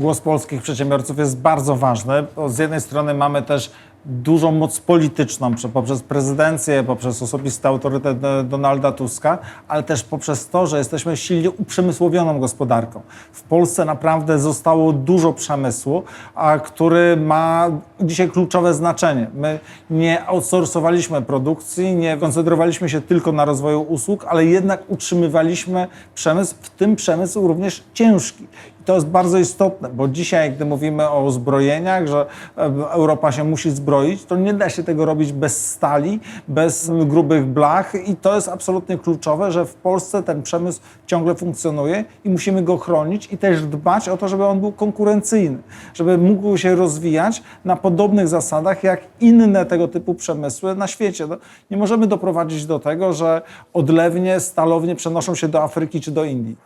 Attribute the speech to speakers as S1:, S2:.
S1: Głos polskich przedsiębiorców jest bardzo ważny. bo Z jednej strony mamy też dużą moc polityczną prze- poprzez prezydencję, poprzez osobisty autorytet Donalda Tuska, ale też poprzez to, że jesteśmy silnie uprzemysłowioną gospodarką. W Polsce naprawdę zostało dużo przemysłu, a który ma dzisiaj kluczowe znaczenie. My nie outsourcowaliśmy produkcji, nie koncentrowaliśmy się tylko na rozwoju usług, ale jednak utrzymywaliśmy przemysł, w tym przemysł również ciężki. To jest bardzo istotne, bo dzisiaj, gdy mówimy o zbrojeniach, że e, Europa się musi zbroić, to nie da się tego robić bez stali, bez grubych blach i to jest absolutnie kluczowe, że w Polsce ten przemysł ciągle funkcjonuje i musimy go chronić i też dbać o to, żeby on był konkurencyjny, żeby mógł się rozwijać na podobnych zasadach jak inne tego typu przemysły na świecie. No, nie możemy doprowadzić do tego, że odlewnie, stalownie przenoszą się do Afryki czy do Indii.